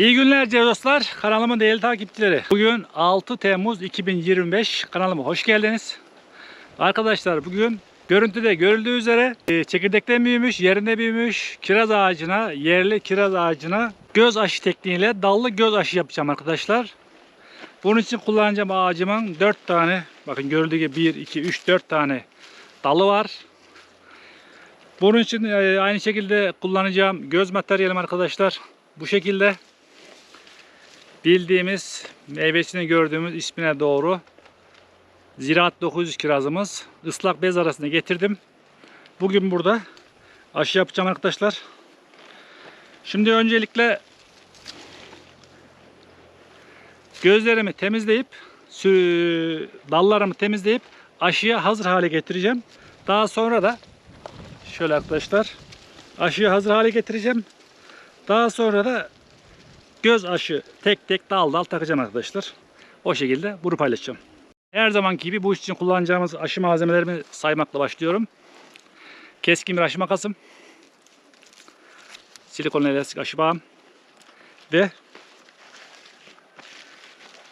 İyi günler dostlar. Kanalımın değerli takipçileri. Bugün 6 Temmuz 2025. Kanalıma hoş geldiniz. Arkadaşlar bugün görüntüde görüldüğü üzere e, çekirdekten büyümüş, yerinde büyümüş kiraz ağacına, yerli kiraz ağacına göz aşı tekniğiyle dallı göz aşı yapacağım arkadaşlar. Bunun için kullanacağım ağacımın 4 tane, bakın görüldüğü gibi 1, 2, 3, 4 tane dalı var. Bunun için e, aynı şekilde kullanacağım göz materyalim arkadaşlar. Bu şekilde bildiğimiz meyvesini gördüğümüz ismine doğru Ziraat 900 kirazımız ıslak bez arasında getirdim. Bugün burada aşı yapacağım arkadaşlar. Şimdi öncelikle gözlerimi temizleyip dallarımı temizleyip aşıya hazır hale getireceğim. Daha sonra da şöyle arkadaşlar aşıyı hazır hale getireceğim. Daha sonra da göz aşı tek tek dal dal takacağım arkadaşlar. O şekilde bunu paylaşacağım. Her zamanki gibi bu iş için kullanacağımız aşı malzemelerimi saymakla başlıyorum. Keskin bir aşı makasım. Silikon elastik aşı bağım. Ve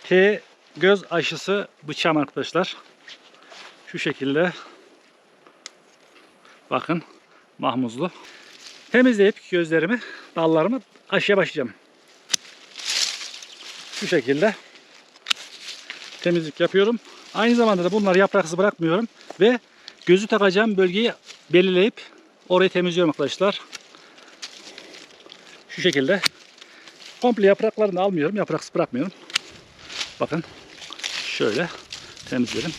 T göz aşısı bıçağım arkadaşlar. Şu şekilde. Bakın mahmuzlu. Temizleyip gözlerimi, dallarımı aşıya başlayacağım. Şu şekilde temizlik yapıyorum. Aynı zamanda da bunları yapraksız bırakmıyorum ve gözü takacağım bölgeyi belirleyip orayı temizliyorum arkadaşlar. Şu şekilde komple yapraklarını almıyorum, yapraksız bırakmıyorum. Bakın şöyle temizledim.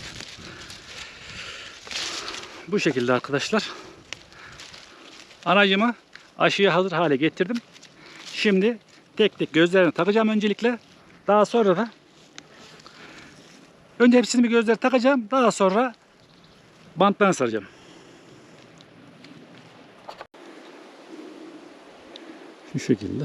Bu şekilde arkadaşlar. Anacımı aşıya hazır hale getirdim. Şimdi tek tek gözlerini takacağım öncelikle. Daha sonra da önce hepsini bir gözleri takacağım. Daha sonra bantlarını saracağım. Şu şekilde.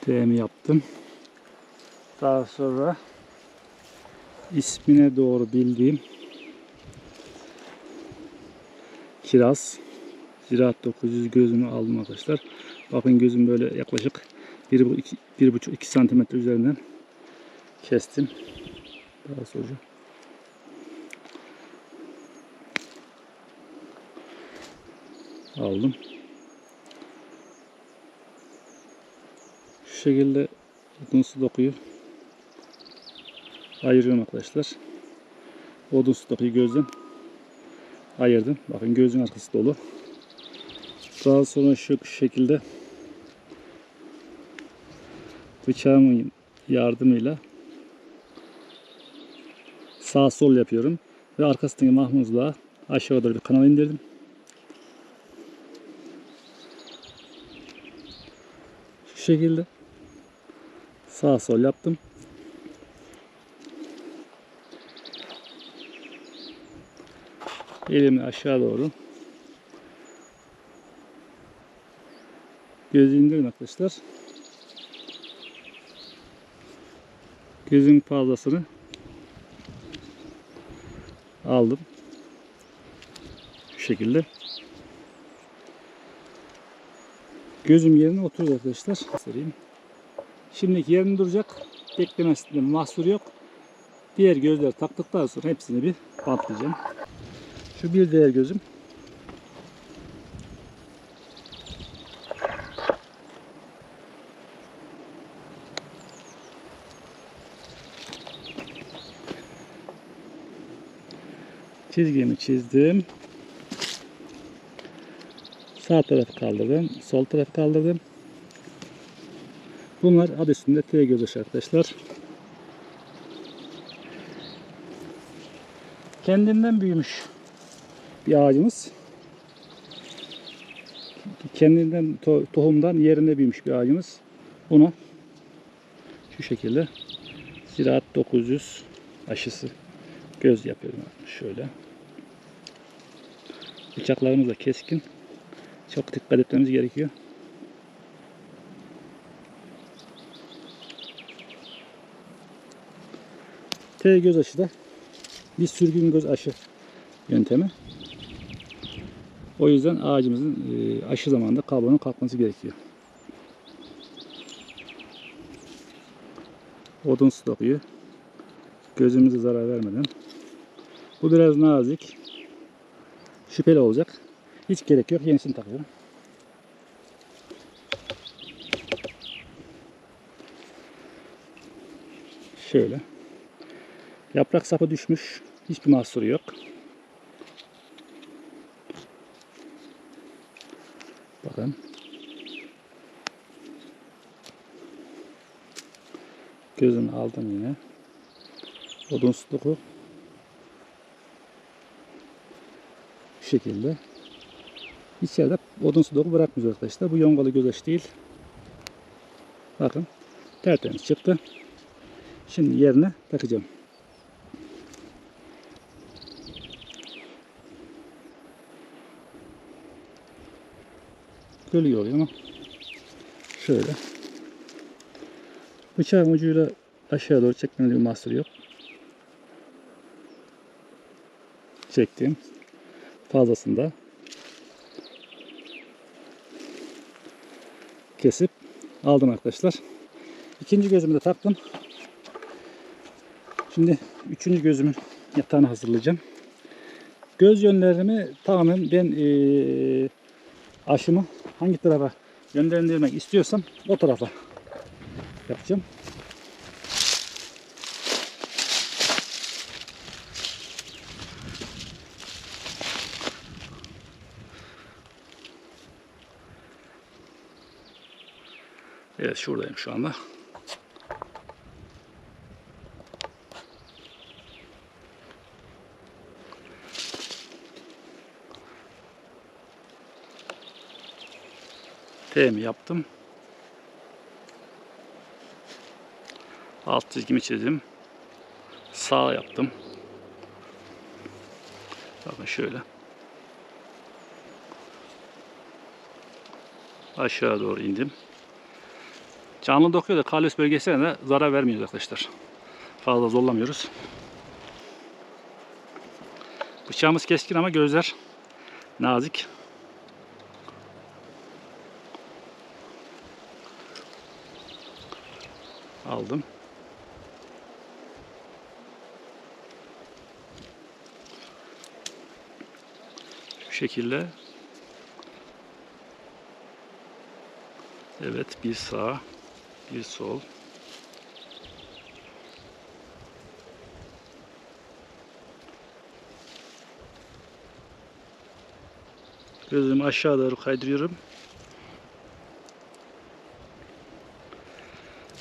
T'mi yaptım. Daha sonra ismine doğru bildiğim kiraz Ziraat 900 gözümü aldım arkadaşlar. Bakın gözüm böyle yaklaşık 1,5-2 santimetre üzerinden kestim. Daha sonra aldım. Şu şekilde odunsu dokuyu ayırıyorum arkadaşlar. Odunsu dokuyu gözden ayırdım. Bakın gözün arkası dolu. Daha sonra şu şekilde bıçağımın yardımıyla sağ sol yapıyorum ve arkasındaki mahmuzla aşağı doğru bir kanal indirdim. Şu şekilde sağ sol yaptım. Elimi aşağı doğru Gözü indirin arkadaşlar. Gözün fazlasını aldım. Şu şekilde. Gözüm yerine oturdu arkadaşlar. Göstereyim. Şimdiki yerinde duracak. Beklemesinde mahsur yok. Diğer gözleri taktıktan sonra hepsini bir bantlayacağım. Şu bir diğer gözüm. Çizgimi çizdim. Sağ tarafı kaldırdım. Sol tarafı kaldırdım. Bunlar adı üstünde T göz arkadaşlar. Kendinden büyümüş bir ağacımız. Kendinden to- tohumdan yerinde büyümüş bir ağacımız. Buna şu şekilde Ziraat 900 aşısı göz yapıyorum. Şöyle. Bıçaklarımız da keskin. Çok dikkat etmemiz gerekiyor. T göz aşı da bir sürgün göz aşı yöntemi. O yüzden ağacımızın e, aşı zamanında kabuğunun kalkması gerekiyor. Odun stokuyu gözümüze zarar vermeden. Bu biraz nazik. Şüpheli olacak. Hiç gerek yok. Yenisini takıyorum. Şöyle. Yaprak sapı düşmüş. Hiçbir mahsuru yok. Bakın. Gözünü aldım yine. Odun stoku. Bu şekilde. İçeride odun stoku bırakmıyoruz arkadaşlar. Bu yongalı gözeç değil. Bakın. Tertemiz çıktı. Şimdi yerine takacağım. Gölge oluyor ama şöyle bıçağın ucuyla aşağı doğru çekmenin bir mahsuru yok. Çektim. Fazlasında kesip aldım arkadaşlar. İkinci gözümü de taktım. Şimdi üçüncü gözümün yatağını hazırlayacağım. Göz yönlerimi tamamen ben eee, aşımı hangi tarafa yönlendirmek istiyorsam o tarafa yapacağım. Evet şuradayım şu anda. T'mi yaptım. Alt çizgimi çizdim. Sağ yaptım. Bakın şöyle. Aşağı doğru indim. Canlı dokuyor da kalüs bölgesine de zarar vermiyoruz arkadaşlar. Fazla zorlamıyoruz. Bıçağımız keskin ama gözler nazik. Aldım. Şu şekilde. Evet bir sağ, bir sol. Gözümü aşağı doğru kaydırıyorum.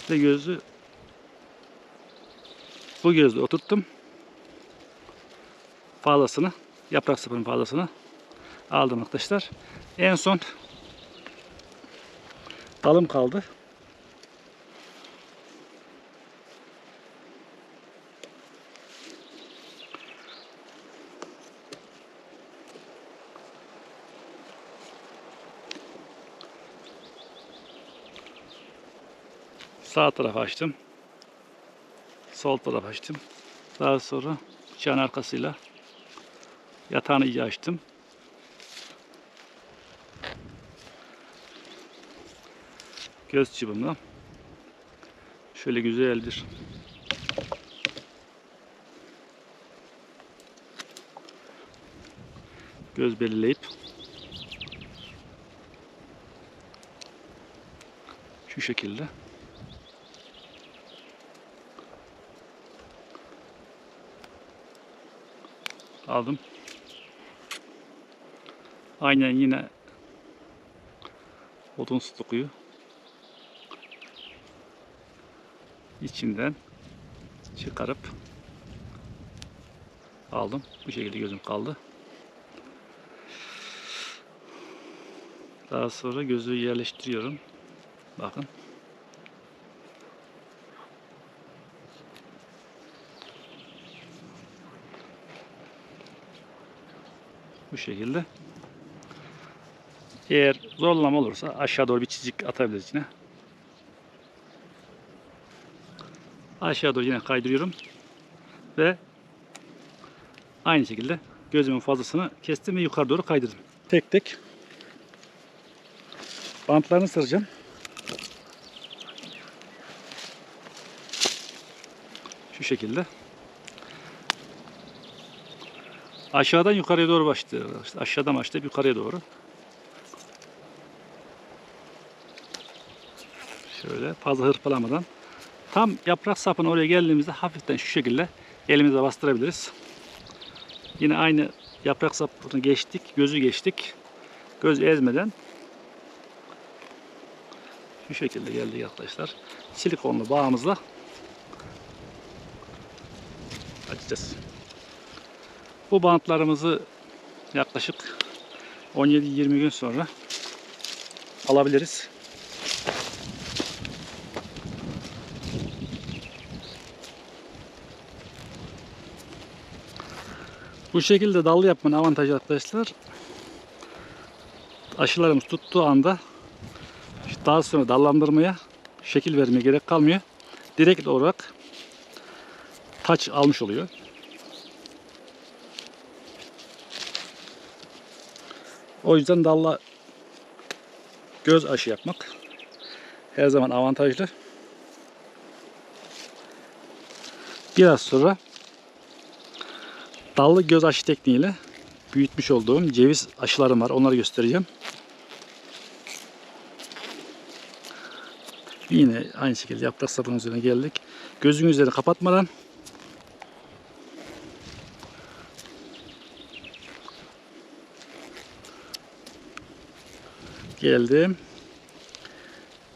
Ve gözü bu gözle oturttum. Fazlasını, yaprak sapının fazlasını aldım arkadaşlar. En son dalım kaldı. Sağ tarafı açtım. Sol tarafı açtım. Daha sonra bıçağın arkasıyla yatağını iyice açtım. Göz çubumla şöyle güzeldir. Göz belirleyip şu şekilde aldım. Aynen yine odun stokuyu içinden çıkarıp aldım. Bu şekilde gözüm kaldı. Daha sonra gözü yerleştiriyorum. Bakın. Şekilde. Eğer zorlama olursa aşağı doğru bir çizik atabiliriz yine. Aşağı doğru yine kaydırıyorum. Ve Aynı şekilde gözümün fazlasını kestim ve yukarı doğru kaydırdım. Tek tek bantlarını saracağım. Şu şekilde. Aşağıdan yukarıya doğru başlıyor. Aşağıdan başlayıp yukarıya doğru. Şöyle fazla hırpalamadan. Tam yaprak sapına oraya geldiğimizde hafiften şu şekilde elimize bastırabiliriz. Yine aynı yaprak sapını geçtik, gözü geçtik. Göz ezmeden şu şekilde geldik arkadaşlar. Silikonlu bağımızla açacağız. Bu bantlarımızı yaklaşık 17-20 gün sonra alabiliriz. Bu şekilde dallı yapmanın avantajı arkadaşlar aşılarımız tuttuğu anda daha sonra dallandırmaya şekil vermeye gerek kalmıyor. Direkt olarak taç almış oluyor. O yüzden dalla göz aşı yapmak her zaman avantajlı. Biraz sonra dallı göz aşı tekniğiyle büyütmüş olduğum ceviz aşılarım var. Onları göstereceğim. Yine aynı şekilde yaprak sapının üzerine geldik. Gözün üzerine kapatmadan geldim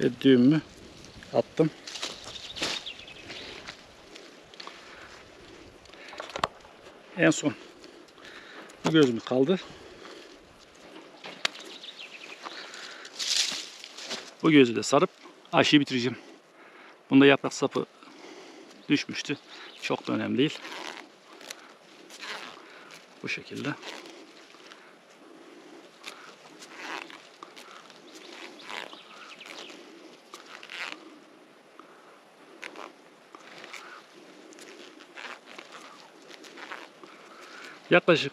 ve düğümü attım. En son bu gözümüz kaldı. Bu gözü de sarıp aşıyı bitireceğim. Bunda yaprak sapı düşmüştü. Çok da önemli değil. Bu şekilde. Yaklaşık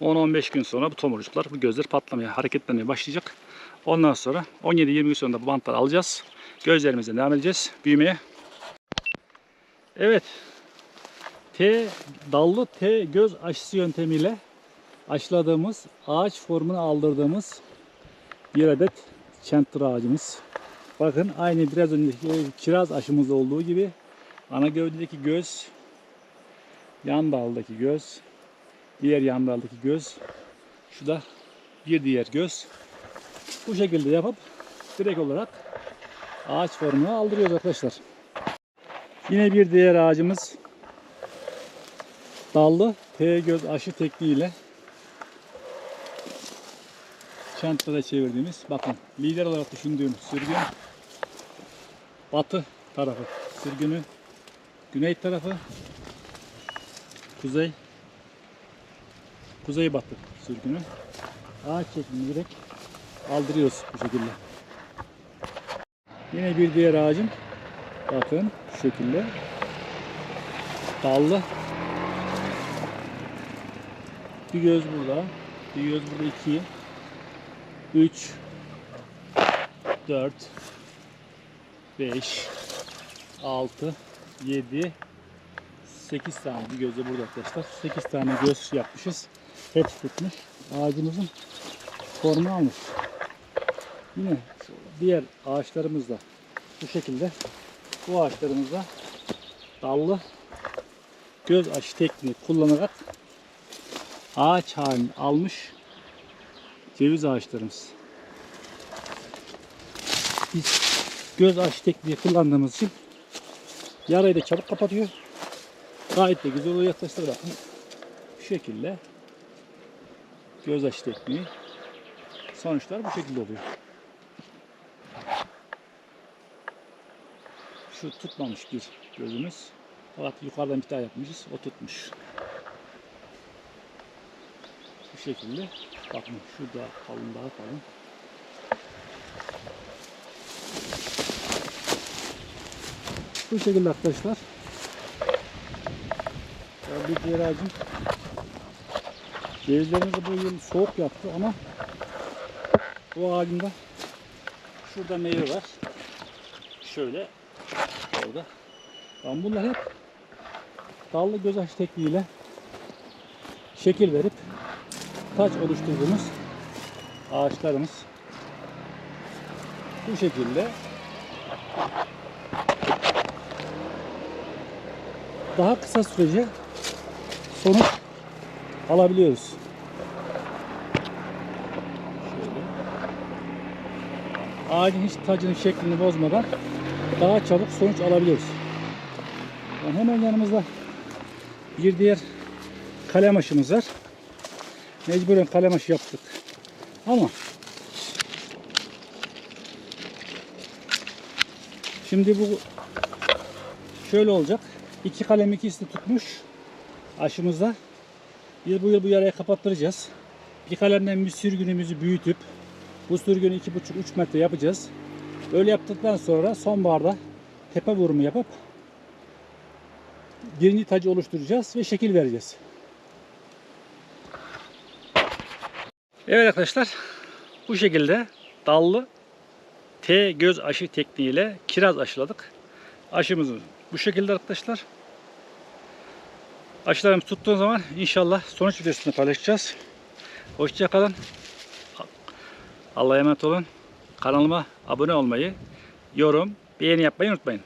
10-15 gün sonra bu tomurcuklar, bu gözler patlamaya, hareketlenmeye başlayacak. Ondan sonra 17-20 gün sonra bu bantları alacağız. Gözlerimizden devam edeceğiz büyümeye. Evet. T dallı T göz aşısı yöntemiyle aşıladığımız ağaç formunu aldırdığımız bir adet çentr ağacımız. Bakın aynı biraz önceki kiraz aşımızda olduğu gibi ana gövdedeki göz, yan daldaki göz, diğer yan daldaki göz, şu da bir diğer göz. Bu şekilde yapıp direkt olarak ağaç formunu aldırıyoruz arkadaşlar. Yine bir diğer ağacımız dallı T göz aşı tekniğiyle çantada çevirdiğimiz bakın lider olarak düşündüğüm sürgün batı tarafı sürgünü güney tarafı kuzey kuzey batı sürgünü ağaç şeklinde direkt aldırıyoruz bu şekilde. Yine bir diğer ağacım bakın şu şekilde dallı bir göz burada bir göz burada iki 3 4 5 6 7 8 tane bir gözü burada arkadaşlar. 8 tane göz yapmışız. Hepsi tutmuş. Ağacımızın formu almış. Yine diğer ağaçlarımız da bu şekilde. Bu ağaçlarımızda dallı göz aşı tekniği kullanarak ağaç halini almış ceviz ağaçlarımız. Biz göz aşı tekniği kullandığımız için yarayı da çabuk kapatıyor. Gayet de güzel oluyor arkadaşlar bakın. Bu şekilde göz aşı tekniği sonuçlar bu şekilde oluyor. Şu tutmamış bir gözümüz. Fakat yukarıdan bir daha yapmışız. O tutmuş. Bu şekilde. Bakın şu da kalın daha kalın. Bu şekilde arkadaşlar. Bir diğer ağacım Cevizlerimiz bu yıl soğuk yaptı ama bu halinde şurada meyve var. Şöyle orada. Ben bunlar hep dallı göz aç tekniğiyle şekil verip taç oluşturduğumuz ağaçlarımız bu şekilde daha kısa sürece sonuç alabiliyoruz. Ağacın hiç tacının şeklini bozmadan daha çabuk sonuç alabiliyoruz. Yani hemen yanımızda bir diğer kalem aşımız var. Mecburen kalem aşı yaptık. Ama şimdi bu şöyle olacak. İki kalem ikisi tutmuş aşımızda. Biz bu yıl bu yarayı kapattıracağız. Bir kalemden bir sürgünümüzü büyütüp bu sürgünü 2,5-3 metre yapacağız. Öyle yaptıktan sonra sonbaharda tepe vurumu yapıp birinci tacı oluşturacağız ve şekil vereceğiz. Evet arkadaşlar bu şekilde dallı T göz aşı tekniğiyle kiraz aşıladık. Aşımızı bu şekilde arkadaşlar. Aşılarımız tuttuğu zaman inşallah sonuç videosunu paylaşacağız. Hoşçakalın. Allah'a emanet olun. Kanalıma abone olmayı, yorum, beğeni yapmayı unutmayın.